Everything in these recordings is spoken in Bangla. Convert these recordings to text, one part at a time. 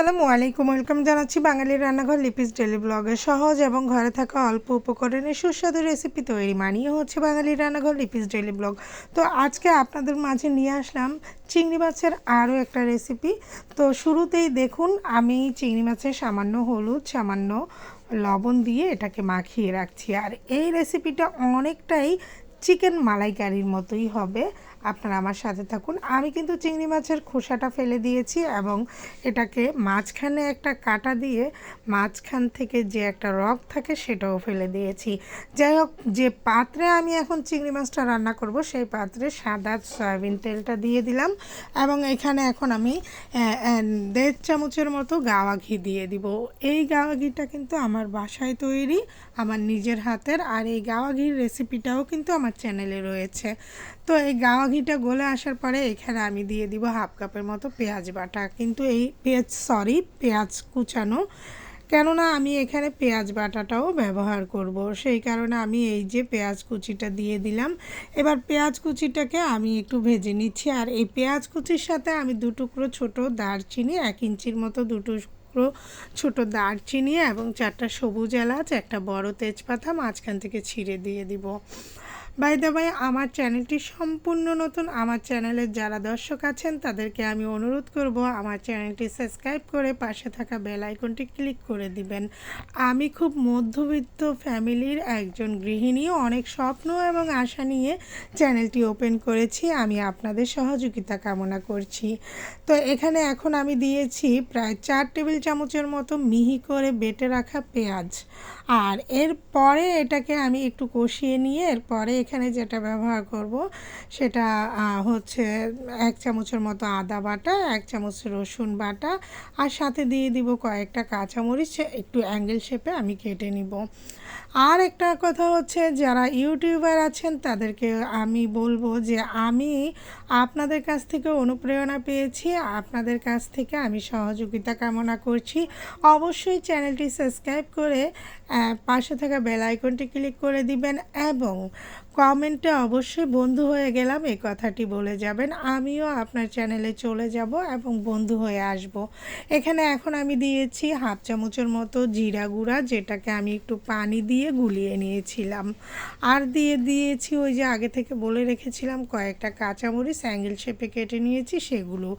আসসালামু আলাইকুম, ওয়েলকাম জানাচ্ছি বাঙালির রান্নাঘর লিপিস ডেলি ব্লগে। সহজ এবং ঘরে থাকা অল্প উপকরণে সুস্বাদু রেসিপি তৈরি মানিয়ে হচ্ছে বাঙালির রান্নাঘর লিপিস ডেলি ব্লগ। তো আজকে আপনাদের মাঝে নিয়ে আসলাম চিংড়ি মাছের আরও একটা রেসিপি। তো শুরুতেই দেখুন, আমি চিংড়ি মাছের সামান্য হলুদ, সামান্য লবণ দিয়ে এটাকে মাখিয়ে রাখছি। আর এই রেসিপিটা অনেকটাই চিকেন মালাইকারির মতোই হবে। আপনারা আমার সাথে থাকুন। আমি কিন্তু চিংড়ি মাছের খোসাটা ফেলে দিয়েছি এবং এটাকে মাঝখানে একটা কাটা দিয়ে মাঝখান থেকে যে একটা রক থাকে সেটাও ফেলে দিয়েছি। যাই হোক, যে পাত্রে আমি এখন চিংড়ি মাছটা রান্না করব সেই পাত্রে সাদা সয়াবিন তেলটা দিয়ে দিলাম এবং এখানে এখন আমি দেড় চামচের মতো গাওয়া ঘি দিয়ে দিব। এই গাওয়া ঘিটা কিন্তু আমার বাসায় তৈরি, আমার নিজের হাতের, আর এই গাওয়া ঘির রেসিপিটাও কিন্তু আমার চ্যানেলে রয়েছে। তো এই গাওয়া ঘিটা গলে আসার পরে এখানে আমি দিয়ে দিব হাফ কাপের মতো পেঁয়াজ বাটা। কিন্তু এই পেঁয়াজ সরি পেঁয়াজ কুচানো। কেননা আমি এখানে পেঁয়াজ বাটাটাও ব্যবহার করব। সেই কারণে আমি এই যে পেঁয়াজ কুচিটা দিয়ে দিলাম, এবার পেঁয়াজ কুচিটাকে আমি একটু ভেজে নিচ্ছি। আর এই পেঁয়াজ কুচির সাথে আমি দু টুকরো ছোটো দারচিনি, এক ইঞ্চির মতো দুটো টুকরো ছোটো দারচিনি এবং চারটা সবুজ এলাচ, একটা বড় তেজপাতা মাঝখান থেকে ছিঁড়ে দিয়ে দিব। বাই দা বাই আমার চ্যানেলটি সম্পূর্ণ নতুন। আমার চ্যানেলের যারা দর্শক আছেন, তাদেরকে আমি অনুরোধ করব আমার চ্যানেলটি সাবস্ক্রাইব করে পাশে থাকা বেল আইকনটি ক্লিক করে দিবেন। আমি খুব মধ্যবিত্ত ফ্যামিলির একজন গৃহিণী, অনেক স্বপ্ন এবং আশা নিয়ে চ্যানেলটি ওপেন করেছি। আমি আপনাদের সহযোগিতা কামনা করছি। তো এখানে এখন আমি দিয়েছি প্রায় চার টেবিল চামচের মতো মিহি করে বেটে রাখা পেঁয়াজ। আর এরপরে এটাকে আমি একটু কষিয়ে নিয়ে, এরপরে এখানে যেটা ব্যবহার করব, সেটা হচ্ছে এক চামচের মতো আদা বাটা, এক চামচ রসুন বাটা, আর সাথে দিয়ে দিব কয়েকটা কাঁচামরিচ, একটু অ্যাঙ্গেল শেপে আমি কেটে নিব। আর একটা কথা হচ্ছে, যারা ইউটিউবার আছেন, তাদেরকে আমি বলব যে, আমি আপনাদের কাছ থেকে অনুপ্রেরণা পেয়েছি, আপনাদের কাছ থেকে আমি সহযোগিতা কামনা করছি। অবশ্যই চ্যানেলটি সাবস্ক্রাইব করে পাশে থাকা বেল আইকনটি ক্লিক করে দিবেন এবং কমেন্টে অবশ্যই বন্ধু হয়ে গেলাম, এই কথাটি বলে যাবেন। আমিও আপনার চ্যানেলে চলে যাব এবং বন্ধু হয়ে আসব। এখানে এখন আমি দিয়েছি হাফ চামচের মতো জিরা গুঁড়া, যেটাকে আমি একটু পানি দিয়ে গুলিয়ে নিয়েছিলাম। আর দিয়ে দিয়েছি ওই যে আগে থেকে বলে রেখেছিলাম, কয়েকটা কাঁচামরিচ স্যাঙ্গেল শেপে কেটে নিয়েছি সেগুলো।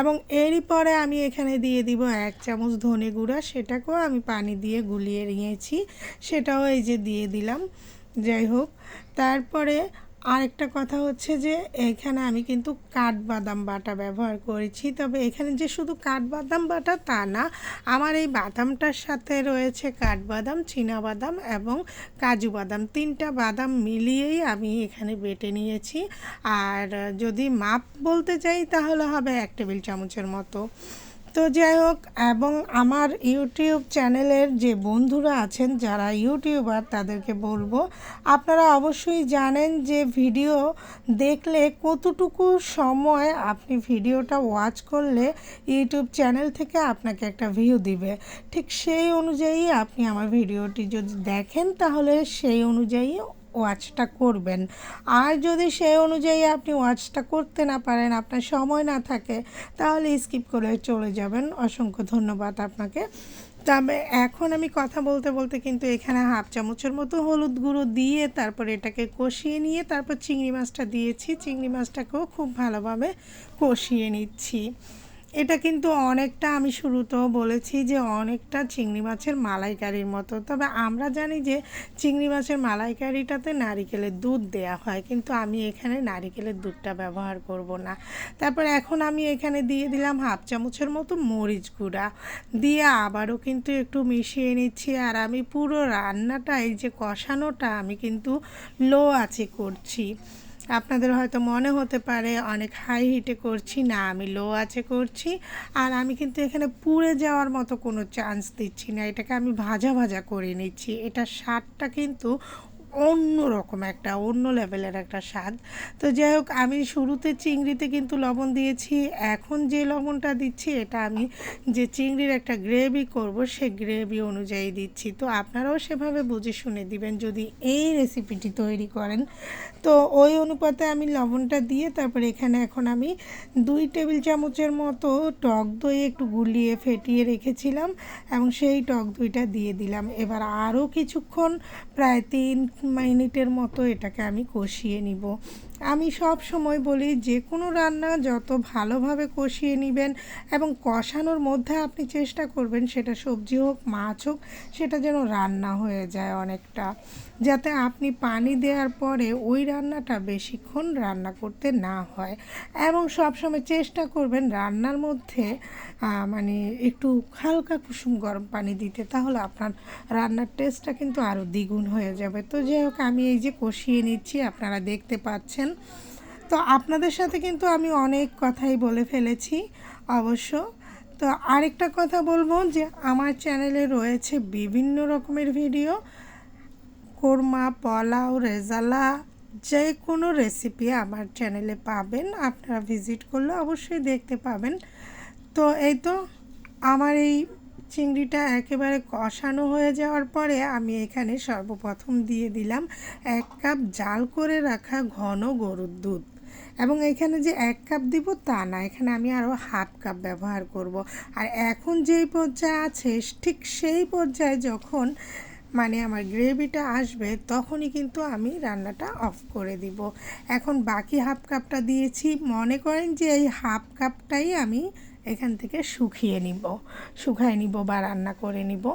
এবং এরই পরে আমি এখানে দিয়ে দিব এক চামচ ধনে গুঁড়া, সেটাকেও আমি পানি দিয়ে গুলিয়ে নিয়েছি। সেটাও এই যে দিয়ে দিলাম। যাই হোক, তারপরে আরেকটা কথা হচ্ছে যে, এখানে আমি কিন্তু কাঠবাদাম বাটা ব্যবহার করেছি। তবে এখানে যে শুধু কাঠবাদাম বাটা তা না, আমার এই বাদামটার সাথে রয়েছে কাঠবাদাম বাদাম এবং কাজু বাদাম। তিনটা বাদাম মিলিয়েই আমি এখানে বেটে নিয়েছি। আর যদি মাপ বলতে চাই, তাহলে হবে এক টেবিল চামচের মতো। তো যাই হোক, এবং আমার ইউটিউব চ্যানেলের যে বন্ধুরা আছেন, যারা ইউটিউবার, তাদেরকে বলব, আপনারা অবশ্যই জানেন যে ভিডিও দেখলে কতটুকু সময় আপনি ভিডিওটা ওয়াচ করলে ইউটিউব চ্যানেল থেকে আপনাকে একটা ভিউ দিবে। ঠিক সেই অনুযায়ী আপনি আমার ভিডিওটি যদি দেখেন, তাহলে সেই অনুযায়ী ওয়াচটা করবেন। আর যদি সেই অনুযায়ী আপনি ওয়াচটা করতে না পারেন, আপনার সময় না থাকে, তাহলে স্কিপ করে চলে যাবেন। অসংখ্য ধন্যবাদ আপনাকে। তবে এখন আমি কথা বলতে বলতে কিন্তু এখানে হাফ চামচের মতো হলুদ গুঁড়ো দিয়ে তারপর এটাকে কষিয়ে নিয়ে তারপর চিংড়ি মাছটা দিয়েছি। চিংড়ি মাছটাকেও খুব ভালোভাবে কষিয়ে নিচ্ছি। এটা কিন্তু অনেকটা আমি শুরুতেও বলেছি যে অনেকটা চিংড়ি মাছের মালাইকারির মতো। তবে আমরা জানি যে চিংড়ি মাছের মালাইকারিটাতে নারিকেলের দুধ দেয়া হয়, কিন্তু আমি এখানে নারিকেলের দুধটা ব্যবহার করব না। তারপর এখন আমি এখানে দিয়ে দিলাম হাফ চামচের মতো মরিচ গুঁড়া। দিয়ে আবারও কিন্তু একটু মিশিয়ে নিচ্ছি আর আমি পুরো রান্নাটা এই যে কষানোটা আমি কিন্তু লো আছে করছি। আপনাদের হয়তো মনে হতে পারে অনেক হাই হিটে করছি, না, আমি লো আছে করছি। আর আমি কিন্তু এখানে পুড়ে যাওয়ার মতো কোনো চান্স দিচ্ছি না। এটাকে আমি ভাজা ভাজা করে নিচ্ছি। এটা স্বাদটা কিন্তু অন্য রকম একটা, অন্য লেভেলের একটা স্বাদ। তো যাই হোক, আমি শুরুতে চিংড়িতে কিন্তু লবণ দিয়েছি। এখন যে লবণটা দিচ্ছি, এটা আমি যে চিংড়ির একটা গ্রেভি করব সে গ্রেভি অনুযায়ী দিচ্ছি। তো আপনারাও সেভাবে বুঝে শুনে দিবেন যদি এই রেসিপিটি তৈরি করেন। তো ওই অনুপাতে আমি লবণটা দিয়ে তারপরে এখানে এখন আমি দুই টেবিল চামচের মতো টক দই একটু গুলিয়ে ফেটিয়ে রেখেছিলাম এবং সেই টক দইটা দিয়ে দিলাম। এবার আরও কিছুক্ষণ, প্রায় তিন মিনিটের মতো এটাকে আমি কষিয়ে নিব। আমি সব সময় বলি, যে কোনো রান্না যত ভালোভাবে কষিয়ে নেবেন এবং কষানোর মধ্যে আপনি চেষ্টা করবেন সেটা সবজি হোক, মাছ হোক, সেটা যেন রান্না হয়ে যায় অনেকটা। যাতে আপনি পানি দেওয়ার পরে ওই রান্নাটা বেশিক্ষণ রান্না করতে না হয়। এবং সবসময় চেষ্টা করবেন রান্নার মধ্যে মানে একটু হালকা কুসুম গরম পানি দিতে, তাহলে আপনার রান্নার টেস্টটা কিন্তু আরও দ্বিগুণ হয়ে যাবে। তো যাই হোক, আমি এই যে কষিয়ে নিচ্ছি, আপনারা দেখতে পাচ্ছেন। তো আপনাদের সাথে কিন্তু আমি অনেক কথাই বলে ফেলেছি অবশ্য। তো আরেকটা কথা বলব যে আমার চ্যানেলে রয়েছে বিভিন্ন রকমের ভিডিও। কোরমা, পোলাও, রেজালা, যে কোনো রেসিপি আমার চ্যানেলে পাবেন। আপনারা ভিজিট করলে অবশ্যই দেখতে পাবেন। তো এই তো আমার এই চিংড়িটা একেবারে কষানো হয়ে যাওয়ার পরে আমি এখানে সর্বপ্রথম দিয়ে দিলাম এক কাপ জাল করে রাখা ঘন গরুর দুধ। এবং এখানে যে এক কাপ দিব তা না, এখানে আমি আরও হাফ কাপ ব্যবহার করব। আর এখন যেই পর্যায়ে আছে, ঠিক সেই পর্যায়ে যখন মানে আমার গ্রেভিটা আসবে, তখনই কিন্তু আমি রান্নাটা অফ করে দিব। এখন বাকি হাফ কাপটা দিয়েছি। মনে করেন যে এই হাফ কাপটাই আমি এখান থেকে শুকিয়ে নিব, শুকায় নিব বা রান্না করে নিব।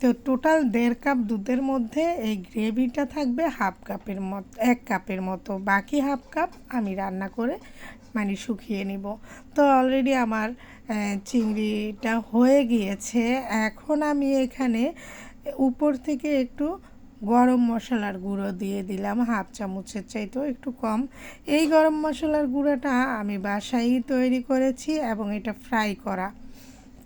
তো টোটাল দেড় কাপ দুধের মধ্যে এই গ্রেভিটা থাকবে হাফ কাপের মতো, এক কাপের মতো। বাকি হাফ কাপ আমি রান্না করে মানে শুকিয়ে নিব। তো অলরেডি আমার চিংড়িটা হয়ে গিয়েছে। এখন আমি এখানে উপর থেকে একটু গরম মশলার গুঁড়ো দিয়ে দিলাম, হাফ চামচের চাইতেও একটু কম। এই গরম মশলার গুঁড়োটা আমি বাসায়ই তৈরি করেছি এবং এটা ফ্রাই করা।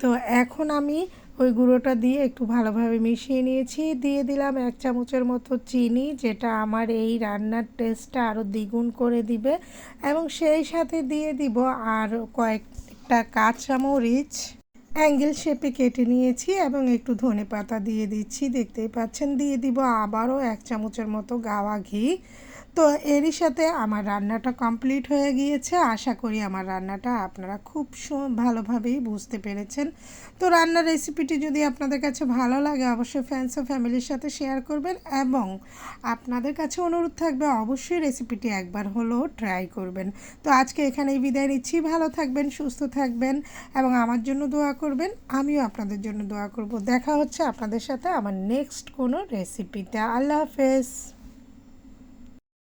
তো এখন আমি ওই গুঁড়োটা দিয়ে একটু ভালোভাবে মিশিয়ে নিয়েছি। দিয়ে দিলাম এক চামচের মতো চিনি, যেটা আমার এই রান্নার টেস্টটা আরও দ্বিগুণ করে দিবে। এবং সেই সাথে দিয়ে দিব আর কয়েকটা কাঁচামরিচ। অ্যাঙ্গেল শেপে কেটে নিয়েছি এবং একটু ধনে পাতা দিয়ে দিচ্ছি। দেখতেই পাচ্ছেন, দিয়ে দিব আবারও এক চামচের মতো গাওয়া ঘি। তো এরই সাথে আমার রান্নাটা কমপ্লিট হয়ে গিয়েছে। আশা করি আমার রান্নাটা আপনারা খুব ভালোভাবেই বুঝতে পেরেছেন। তো রান্নার রেসিপিটি যদি আপনাদের কাছে ভালো লাগে, অবশ্যই ফ্যান্স ও ফ্যামিলির সাথে শেয়ার করবেন এবং আপনাদের কাছে অনুরোধ থাকবে, অবশ্যই রেসিপিটি একবার হলেও ট্রাই করবেন। তো আজকে এখানেই বিদায় নিচ্ছি। ভালো থাকবেন, সুস্থ থাকবেন এবং আমার জন্য দোয়া করবেন। আমিও আপনাদের জন্য দোয়া করব। দেখা হচ্ছে আপনাদের সাথে আমার নেক্সট কোনো রেসিপিতে আল্লাহ হাফেজ।